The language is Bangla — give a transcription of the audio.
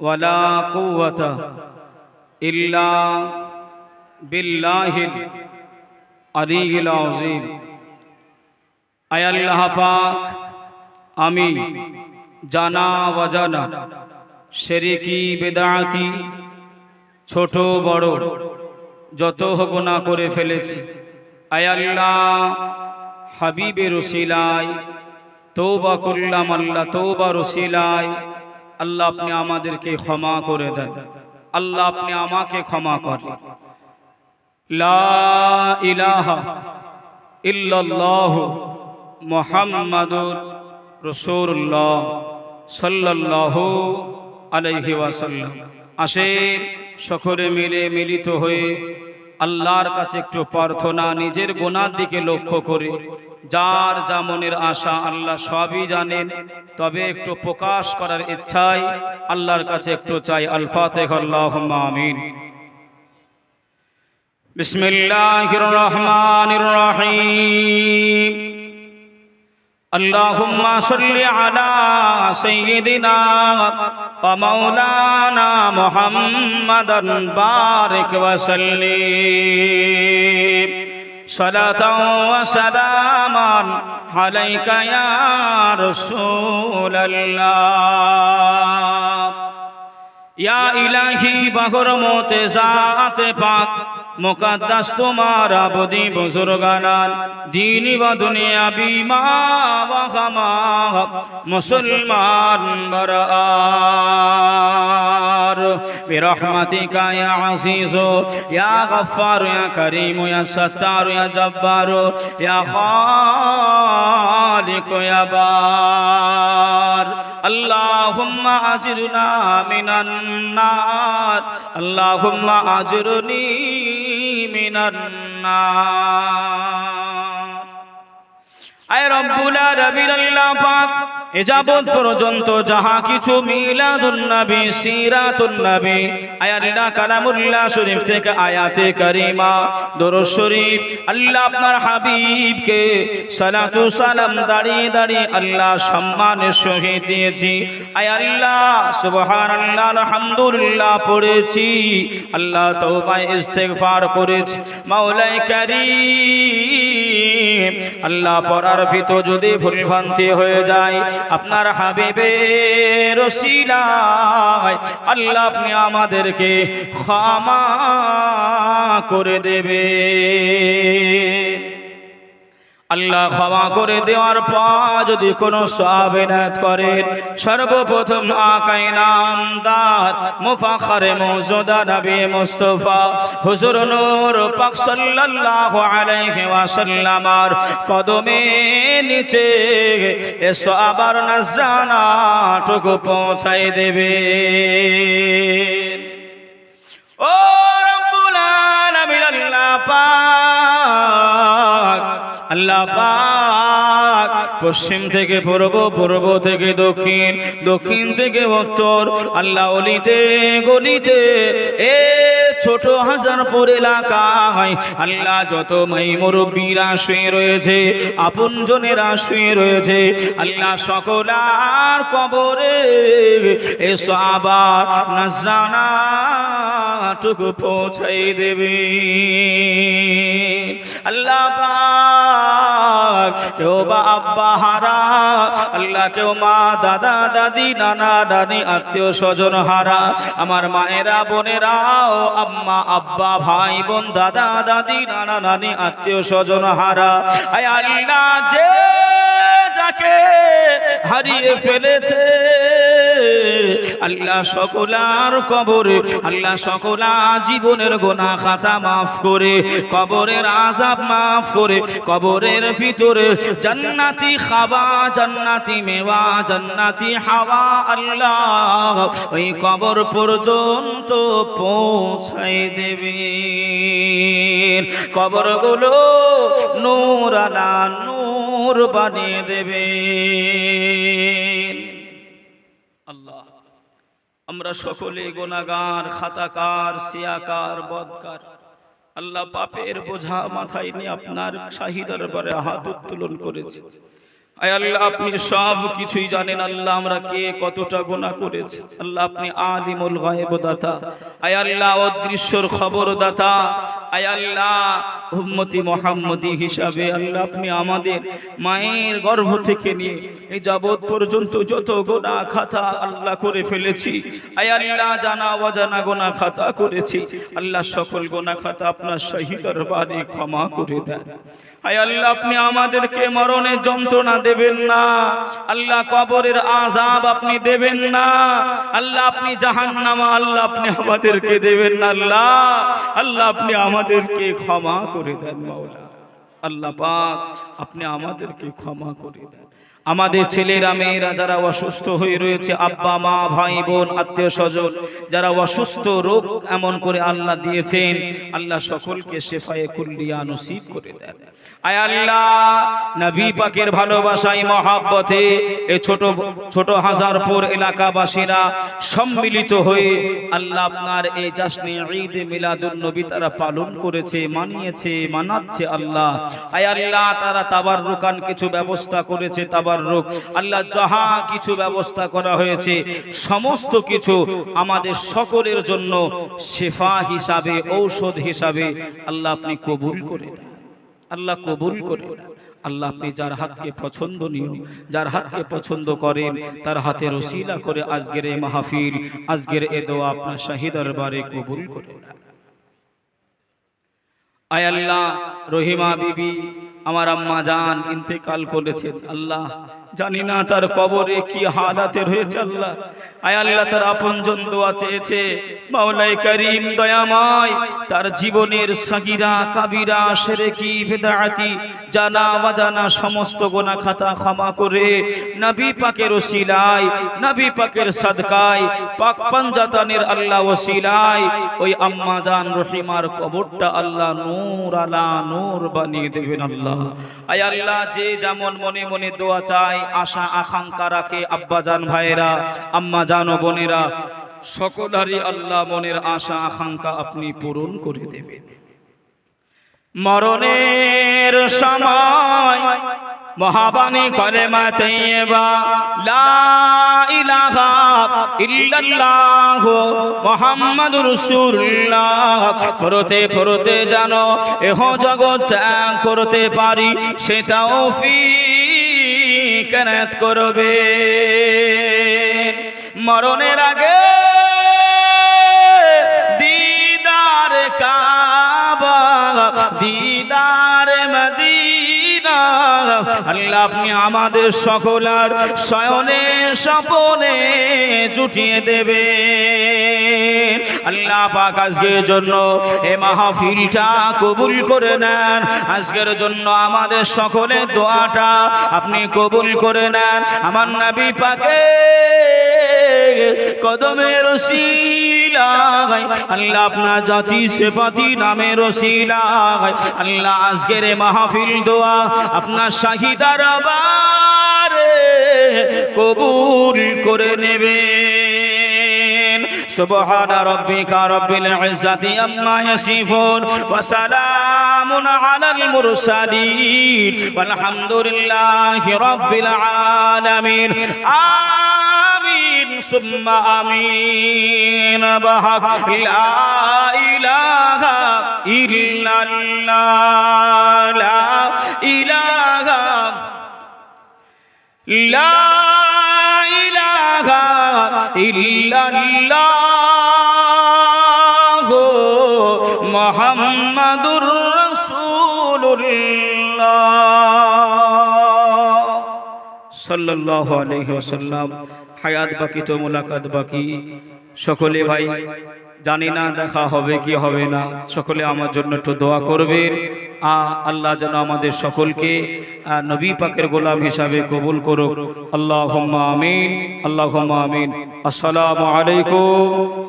ولا قوة إلا بالله العلي العظيم আয় আল্লাহ পাক আমি জানা অজানা শেরিকি বেদাতি ছোট বড় যত গুণা করে ফেলেছি আয় আল্লাহ হাবিবের রসিলায় তৌবা করলাম আল্লাহ তৌবা রসিলায় আল্লাহ আপনি আমাদেরকে ক্ষমা করে দেন। আল্লাহ আপনি আমাকে ক্ষমা করেন। ইল্লাল্লাহ মুহাম্মাদুর রাসূলুল্লাহ সাল্লাল্লাহু আলাইহি ওয়াসাল্লাম। আসেন সকলে মিলে মিলিত হয়ে আল্লাহর কাছে একটু প্রার্থনা, নিজের গোনার দিকে লক্ষ্য করে, যার যা আশা আল্লাহ সবই জানেন। তবে একটু প্রকাশ করার ইচ্ছাই আল্লাহর কাছে একটু চাই আল ফাতেহ আল্লাহুম্মা আমিন বিসমিল্লাহির রহমানির রহিম اللهم صل على سيدنا ومولانا محمدا بارك وسلم صلاة وسلاما عليك يا رسول الله یا الہی بہر موت ذات پاک মুকদ্দাস তোমার আবদি বুজুর্গানান দিনী বা দুনিয়া বিমা ওয়া খামা মুসলমান বরার برحمتك يا عزيز يا غفار يا كريم يا ستار يا جبار يا خالق يا بار اللهم أجرنا من النار اللهم أجرني মিনান আয় রব্বুল আলামিন আল্লাহ পাক এ যাবৎ পর্যন্ত যাহা কিছু মিলাদুন নবী সিরাতুন নবী আয় আল্লাহ কালামুল্লাহ শরীফ থেকে আয়াতে কারিমা, দরুদ শরীফ, আল্লাহ আপনার হাবিবকে সালাতু সালাম দাঁড়িয়ে দাঁড়িয়ে আল্লাহ সম্মানের সহিত দিয়েছি। আয় আল্লাহ, সুবহানাল্লাহ, আলহামদুলিল্লাহ পড়েছি। আল্লাহ তওবায় ইস্তেগফার করেছি। মাওলাই কারীম। আল্লাহ পড়ার ভিতর যদি ভুলভ্রান্তি হয়ে যায়, আপনার হাবিবের রসিলায় আল্লাহ আপনি আমাদেরকে ক্ষমা করে দেবে আল্লাহ ক্ষমা করে দেওয়ার পর যদি কোনো সাবেনাত করেন, সর্বপ্রথম আকাই নামদার, মুফাখারে মৌজুদা নবী মুস্তফা, হুজুর নূর পাক সাল্লাল্লাহু আলাইহি ওয়াসাল্লামার কদমে নিচে এসো আবার নজরানা টুকু পৌঁছাই দেবে ও রব্বুল আলামিন, আল্লাহ পাক আল্লাহ পাক পশ্চিম থেকে পূর্ব পূর্ব থেকে দক্ষিণ দক্ষিণ থেকে উত্তর, আল্লাহ অলিতে, গলিতে, এ ছোট হাজারপুর এলাকায় আল্লাহ যত মাই মুরব্বীরা শুয়ে রয়েছে আপন জনেরা শুয়ে রয়েছে, আল্লাহ সকলার কবরে এসো আবার নাজরানা টুকু পৌঁছাই দেবে। আল্লাহ কেউ বা আব্বা হারা, আল্লাহ কেউ মা, দাদা, দাদি, নানা, নানি, আত্মীয় স্বজন হারা। আমার মায়েরা, বোনেরাও, আম্মা, আব্বা, ভাই, বোন, দাদা, দাদি, নানা, নানি, আত্মীয় স্বজন হারা। আয় আল্লাহ যে যাকে হারিয়ে ফেলেছে আল্লাহ সকলার কবরে, আল্লাহ সকলা জীবনের গোনা খাতা মাফ করে, কবরের আজাব মাফ করে, কবরের ভিতরে জান্নাতি খাওয়া, জান্নাতি মেওয়া, জান্নাতি হাওয়া আল্লাহ ওই কবর পর্যন্ত পৌঁছাই দেবে কবরগুলো নূর আলা নূর বানিয়ে দেবে আল্লাহ আমরা সকলে গোনাগার খাতাকার, সিয়াকার, বদকার। আল্লাহ পাপের বোঝা মাথায় নিয়ে আপনার শাহিদার বারে হাত উত্তোলন করেছে। আয় আল্লাহ, আপনি সব কিছুই জানেন। আল্লাহ, আমরা কে কতটা গোনা করেছি? আল্লাহ, আপনি আলিমুল গায়েব দাতা আয় আল্লাহ, অদৃশ্যর খবর দাতা আয় আল্লাহ, উম্মতি মোহাম্মদী হিসাবে। আল্লাহ, আপনি আমাদের মায়ের গর্ভ থেকে নিয়ে এই যাবৎ পর্যন্ত যত গোনা খাতা আল্লাহ করে ফেলেছি, আয় আল্লাহ, জানা অজানা গোনা খাতা করেছি। আল্লাহ, সকল গোনা খাতা আপনার শাহী দরবারে ক্ষমা করে দেন। আল্লাহ, আপনি আমাদেরকে মরণের যন্ত্রণা দেবেন না। আল্লাহ, কবরের আজাব আপনি দেবেন না। আল্লাহ, আপনি জাহান্নামা, আল্লাহ, আপনি আমাদেরকে দেবেন আল্লাহ আল্লাহ, আপনি আমাদেরকে ক্ষমা করে দেন আল্লাহ পাক, আপনি আমাদেরকে ক্ষমা করে দেন। আমাদের ছেলেরা মেয়েরা যারা অসুস্থ হয়ে রয়েছে আব্বা মা ভাই বোন আত্মীয় স্বজন যারা অসুস্থ রোগ এমন করে আল্লাহ দিয়েছেন আল্লাহ সকলকে শেফায়ে কুল্লিয়া নসিব করে দেন। আয় আল্লাহ নবী পাকের ভালোবাসায় মহাব্বতে এ ছোট ছোট হাজারপুর এলাকাবাসীরা সম্মিলিত হয়ে আল্লাহ আপনার এই জাসনে ঈদ মিলাদুন নবী তারা পালন করেছে মানিয়েছে মানাচ্ছে আল্লাহ। আয় আল্লাহ তারা তাবার রুকান কিছু ব্যবস্থা করেছে তাবার রোগ। আল্লাহ যাহা কিছু ব্যবস্থা করা হয়েছে, সমস্ত কিছু আমাদের সকলের জন্য শেফা হিসাবে, ঔষধ হিসাবে আল্লাহ আপনি কবুল করে আল্লাহ কবুল করে আল্লাহ আপনি যার হাতকে পছন্দনীয়, যার হাতকে পছন্দ করেন, তার হাতে রসিলা করে আজকের এ মাহফিল, আজকের এ দোয়া আপনার শাহিদার বারে কবুল করে আয় আল্লাহ রহিমা বিবি আমার আম্মা জান ইন্তেকাল করেছেন। আল্লাহ জানি না তার কবরে কি হালাতে রয়েছে আল্লাহ। আয় আল্লাহ, তার আপনজন দোয়া চেয়েছে। মাওলাই করিম, দয়াময়, তার জীবনের সাগিরা, কাবিরা, সেরেকি বেদাতি জানা বাজানা সমস্ত গোনা খাতা ক্ষমা করে নবী পাকের ওসিলায়, নবী পাকের সাদকায়, পাক পাঞ্জাতানের আল্লাহ ওসিলায়, ওই আম্মা জান রহিমার কবরটা আল্লাহ নূর আলা নূর বানিয়ে দেবেন আল্লাহ। আয় আল্লাহ, যে যেমন মনে মনে দোয়া চায় আশা, আকাঙ্ক্ষা রাখে আব্বা জান ভাইয়েরা আম্মা জান ও বোনেরা। সকলারই আল্লাহ মনের আশা, আকাঙ্ক্ষা আপনি পূরণ করে দেবেন। মরণের সময় মহাবাণী কলেমা তৈবা লা ইলাহা ইল্লাল্লাহ মুহাম্মাদুর রাসূলুল্লাহ। পড়তে পড়তে জানো এহ জগৎ করতে পারি সেটাও তৌফিক এনায়েত করবে মরণের আগে দিদার কাবা দিদার মদিনা। আল্লাহ আপনি আমাদের সকলার শয়নে স্বপনে জুটিয়ে দেবে আল্লাহ পাক আজকের জন্য এ মাহফিলটা কবুল করে নেন। আজকের জন্য আমাদের সকলের দোয়াটা আপনি কবুল করে নেন। আমার নবী পাকে কদমের আল্লাহ আপনার জাতি সেপাতি নামের রসিলাগাই আল্লাহ আজকের মাহফিল দোয়া আপনার শাহিদার বারে কবুল করে নেবেন سبحان ربك رب العزة عما يصفون وسلام على المرسلين والحمد لله رب العالمين آمين ثم آمين بحق لا إله إلا الله লা ইলাহা ইল্লাল্লাহ মুহাম্মাদুর রাসূলুল্লাহ। সাল্লাল্লাহু আলাইহি হায়াত বাকি তো মুলাকাত বাকি। সকলে ভাই, জানি না দেখা হবে কি হবে না। সকলে আমার জন্য একটু দোয়া করবেন। আল্লাহ যেন আমাদের সকলকে নবী পাকের গোলাম হিসাবে কবুল করুক। আল্লাহ আমিন আল্লাহ আমিন। আসসালামু আলাইকুম।